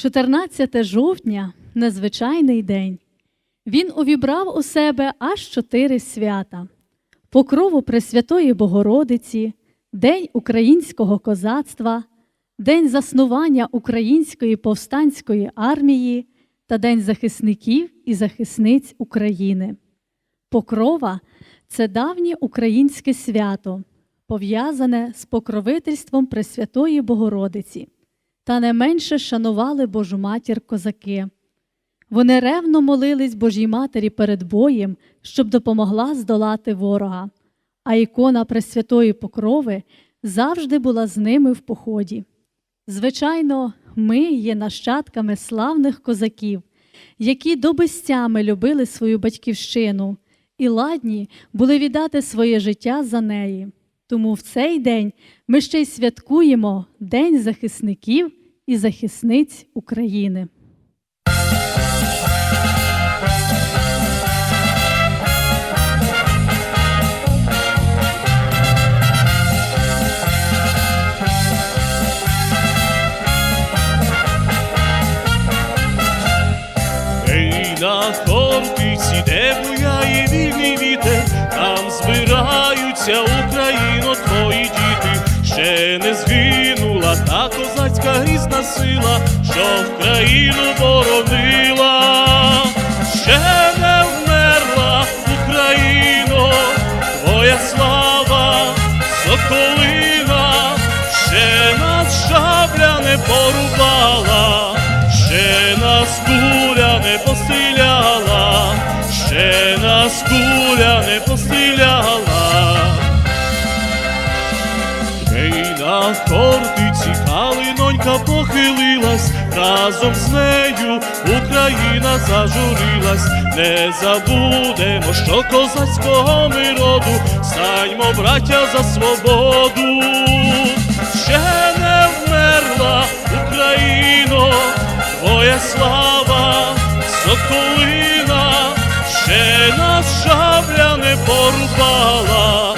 14 жовтня незвичайний день. Він увібрав у себе аж чотири свята: Покрову Пресвятої Богородиці, День українського козацтва, День заснування Української повстанської армії та День захисників і захисниць України. Покрова це давнє українське свято, пов'язане з покровительством Пресвятої Богородиці, та не менше шанували Божу матір козаки. Вони ревно молились Божій Матері перед боєм, щоб допомогла здолати ворога, а ікона Пресвятої Покрови завжди була з ними в поході. Звичайно, ми є нащадками славних козаків, які до безтями любили свою батьківщину і ладні були віддати своє життя за неї. Тому в цей день ми ще й святкуємо День захисників і захисниць України. На хортиці, де буяє вільний вітер, там збираються Україно сила, що в країну боронила, ще не вмерла Україно, твоя слава, соколина, ще нас шабля не порубала, ще нас куля не постріляла, ще нас куля не постріляла. Ей, на хортиці калинонька похилилась, разом з нею Україна зажурилась, не забудемо, що козацького ми роду, станьмо, браття, за свободу, ще не вмерла Україно, твоя слава, соколина, ще нас шабля не порубала,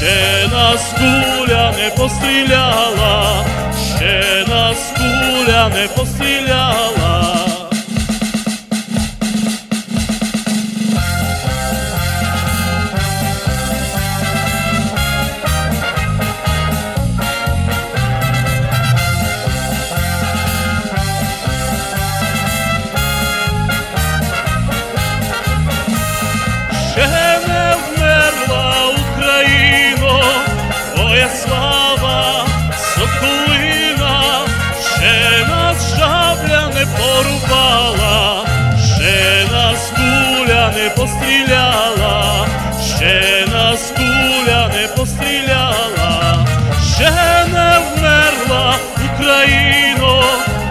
ще нас куля не постріляла, ще нас куля не постріляла. Постріляла, ще нас куля не постріляла, ще не вмерла Україно,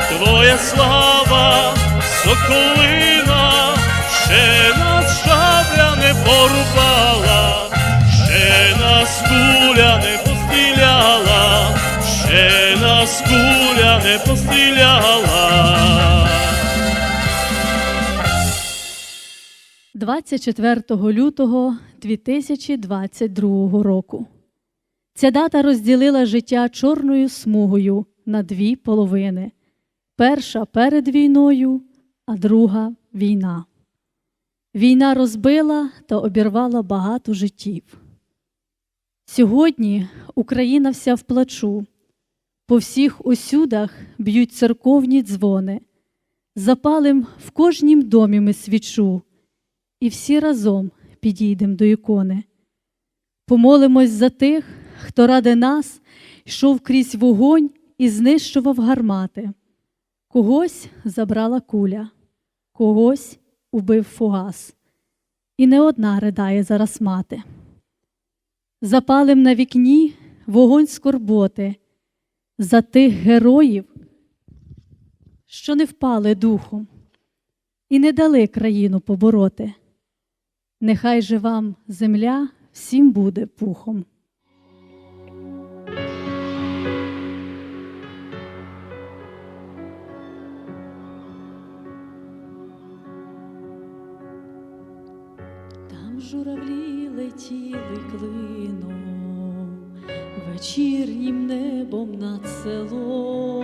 твоя слава, соколина, ще нас шабля не порубала, ще нас куля не постріляла, ще нас куля не постріляла. 24 лютого 2022 року. Ця дата розділила життя чорною смугою на дві половини: перша перед війною, а друга війна. Війна розбила та обірвала багато життів. Сьогодні Україна вся в плачу. По всіх усюдах б'ють церковні дзвони. Запалим в кожнім домі ми свічу, і всі разом підійдем до ікони. Помолимось за тих, хто ради нас йшов крізь вогонь і знищував гармати. Когось забрала куля, когось убив фугас. І не одна ридає зараз мати. Запалим на вікні вогонь скорботи за тих героїв, що не впали духом і не дали країну побороти. Нехай же вам земля всім буде пухом. Там журавлі летіли клином, вечірнім небом над селом,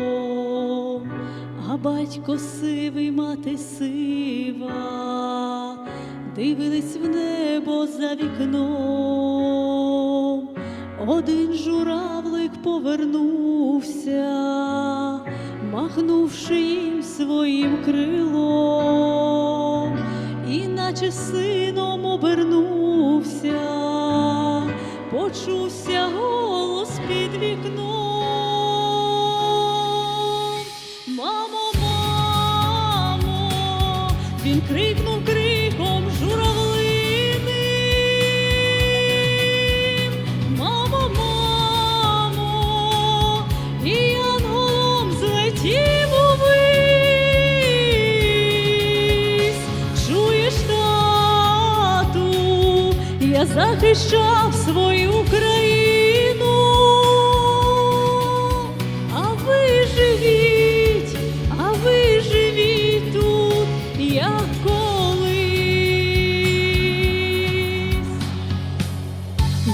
а батько сивий, мати сива, дивились в небо за вікном. Один журавлик повернувся, махнувши їм своїм крилом, іначе сином обернувся, почувся голос під вікном. Мамо, він крикнув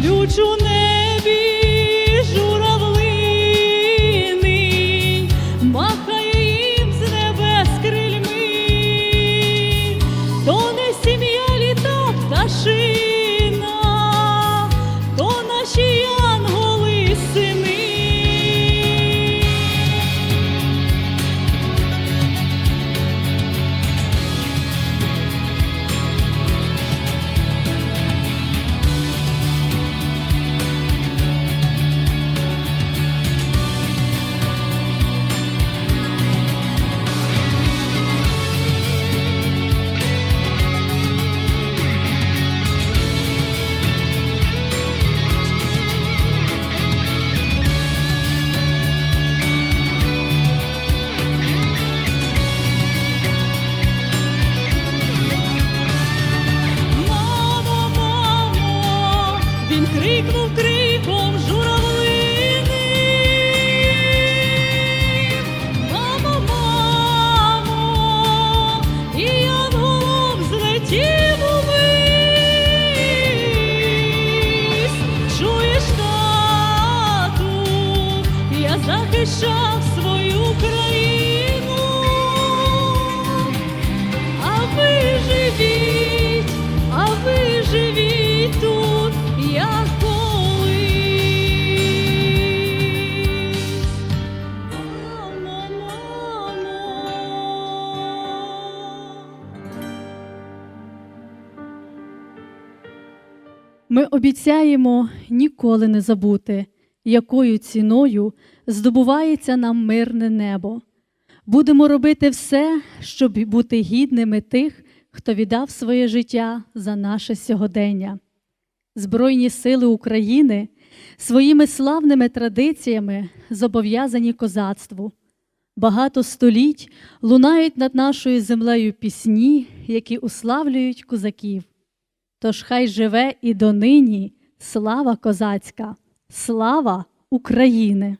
ключ у небі Обіцяємо ніколи не забути, якою ціною здобувається нам мирне небо. Будемо робити все, щоб бути гідними тих, хто віддав своє життя за наше сьогодення. Збройні сили України своїми славними традиціями зобов'язані козацтву. Багато століть лунають над нашою землею пісні, які уславлюють козаків. Тож хай живе і донині слава козацька, слава України!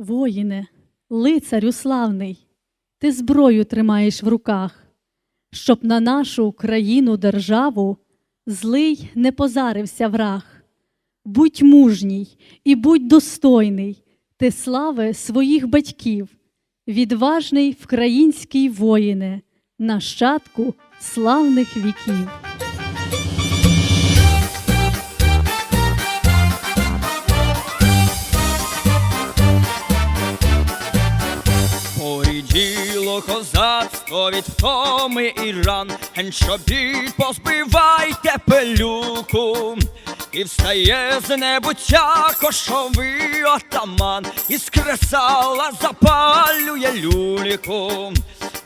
Воїне, лицарю славний, ти зброю тримаєш в руках, щоб на нашу країну державу злий не позарився враг. Будь мужній і будь достойний, ти слави своїх батьків, відважний вкраїнський воїне, нащадку славних віків. Поріділо козацтво від втоми і ран, ген що бід позбивайте пилюку, і встає з небуття кошовий отаман, із кресала запалює люліку,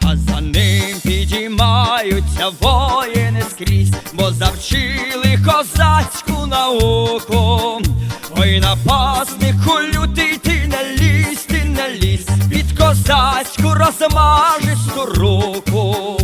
а за ним підіймаються воїни скрізь, бо завчили козацьку науку. Ой, напаснику лютий ти не лізь, лізь, під козацьку розмажисту руку.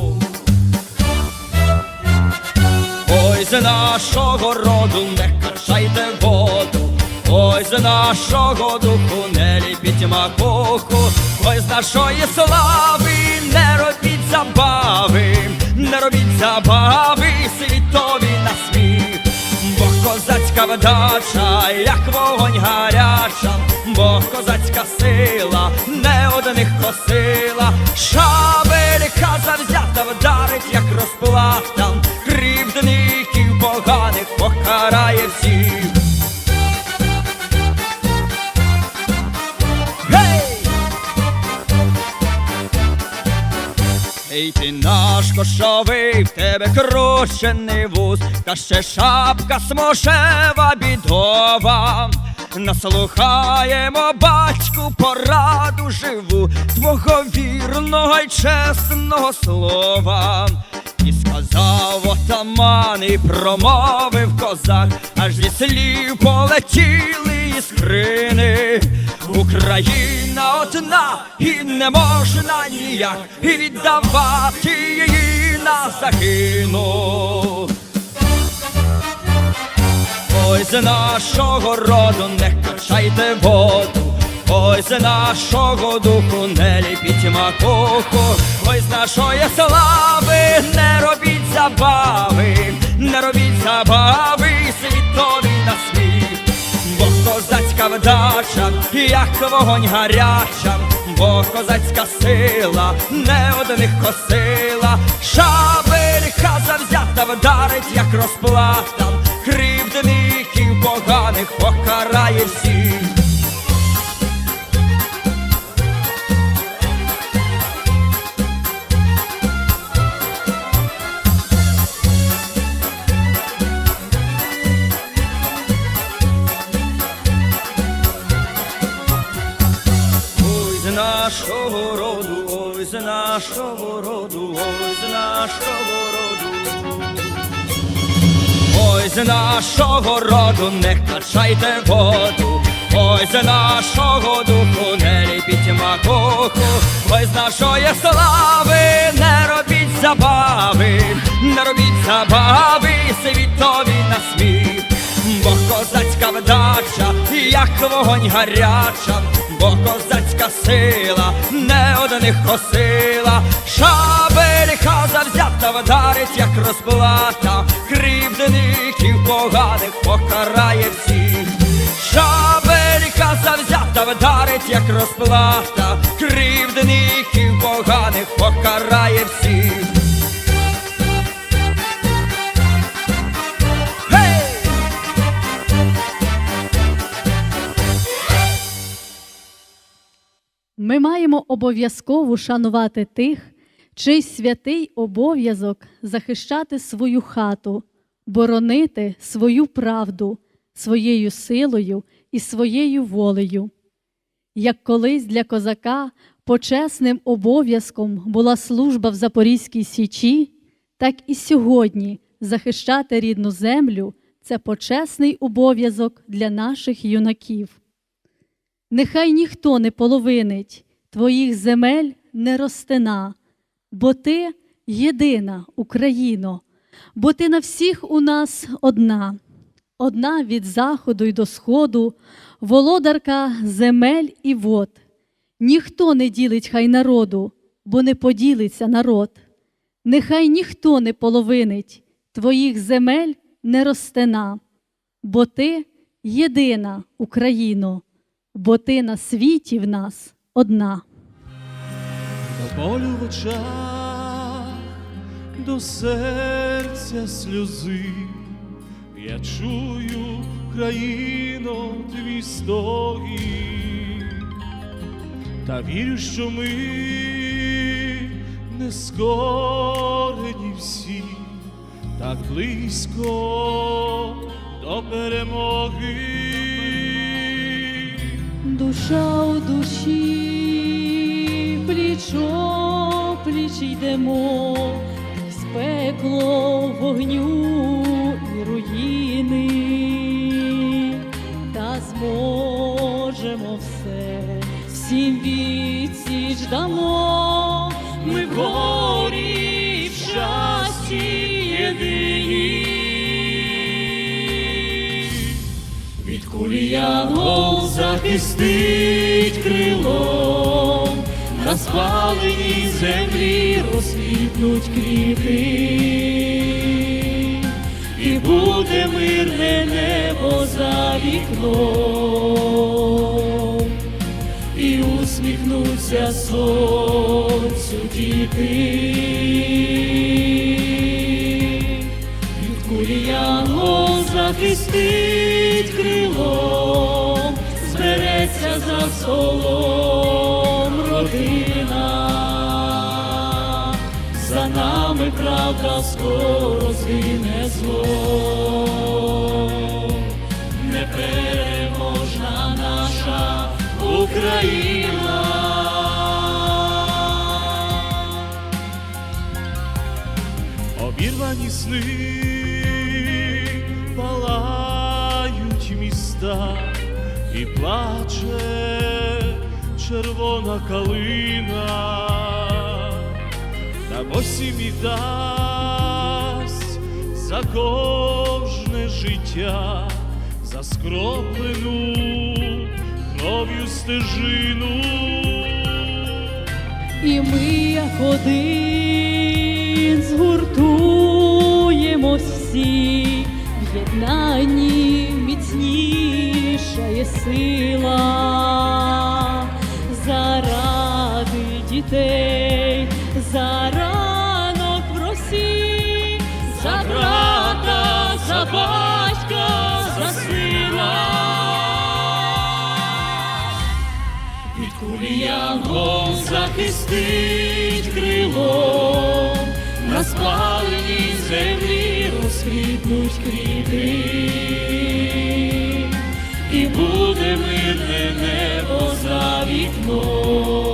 Ой, з нашого роду не качайте воду, ой, з нашого духу не ліпіть макуху, ой, з нашої слави не робіть забави, не робіть забави світові на сміх, бо козацька вдача, як вогонь гаряча, бо козацька сила не одних косила, шабелька завзята вдарить, як розплата, крівдників поганих покарає всіх. Кошовий, в тебе кручений вуз, та ще шапка смошева бідова. Наслухаємо батьку пораду живу, твого вірного й чесного слова. І сказав отаман, і промовив козак, аж зі слів полетіли іскрини. Україна одна, і не можна ніяк віддавати її на загину. Ой, з нашого роду не качайте воду, ой, з нашого духу не ліпіть макуху, ой, з нашої слави не робіть забави, не робіть забави світові на сміх, бо козацька вдача, як вогонь гаряча, бо козацька сила не одних косила, шабелька завзята вдарить, як розплата, кривдників поганих покарає всіх. Нашого роду, ой, з нашого роду, ой, з нашого роду. Ой, з нашого роду не качайте воду, ой, з нашого духу не ліпіть макуху, ой, з нашої слави не робіть забави, не робіть забави світові на сміх, бо козацька вдача, як вогонь гаряча, бо козацька сила не одних косила, шабелька завзята вдарить, як розплата, кривдників поганих покарає всіх. Шабелька завзята вдарить, як розплата, кривдників поганих покарає всіх. Ми маємо обов'язково шанувати тих, чий святий обов'язок захищати свою хату, боронити свою правду своєю силою і своєю волею. Як колись для козака почесним обов'язком була служба в Запорізькій Січі, так і сьогодні захищати рідну землю це почесний обов'язок для наших юнаків. Нехай ніхто не половинить твоїх земель не ростина, бо ти єдина Україно, бо ти на всіх у нас одна, одна від заходу й до сходу, володарка земель і вод, Ніхто не ділить хай народу, бо не поділиться народ. Нехай ніхто не половинить твоїх земель не ростена, бо ти єдина Україно, бо ти на світі в нас одна. До болю в очах, до серця сльози, я чую, країно, твій стогін, та вірю, що ми не скорені всі, так близько до перемоги. Душа у душі, плічо, пліч йдемо, з пекло вогню і руїни, та зможемо все, всім відсіч дамо, захистить крилом, на спаленій землі розквітнуть квіти, і буде мирне небо за вікном, і усміхнуться сонцю діти. Від кулі янгол захистить крилом, за столом родина, за нами правда скоро згине зло, непереможна наша Україна. Обірвані сни палають міста плаче червона калина, та осінь дасть за кожне життя, за скроплену кров'ю стежину. І ми, як один, згуртуємось всі, в міцніша є сила заради дітей, за ранок в росі, за брата, за батька, за сина. Від кулі янгол захистить крилом, на спаленій землі розквітнуть квіти, буде мирне небо за вікном,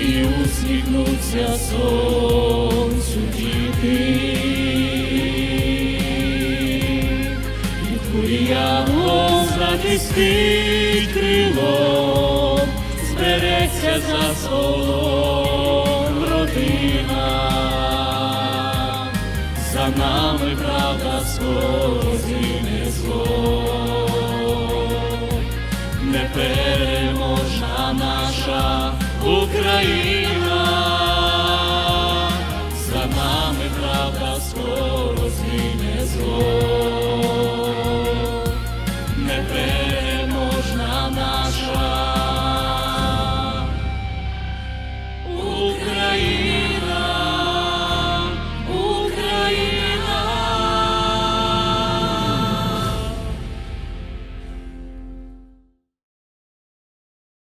і усміхнуться сонцю діти. Кулі янгол захистить крилом, збереться за столом за нами правда згине зло, непереможна наша Україна, за нами правда не зло.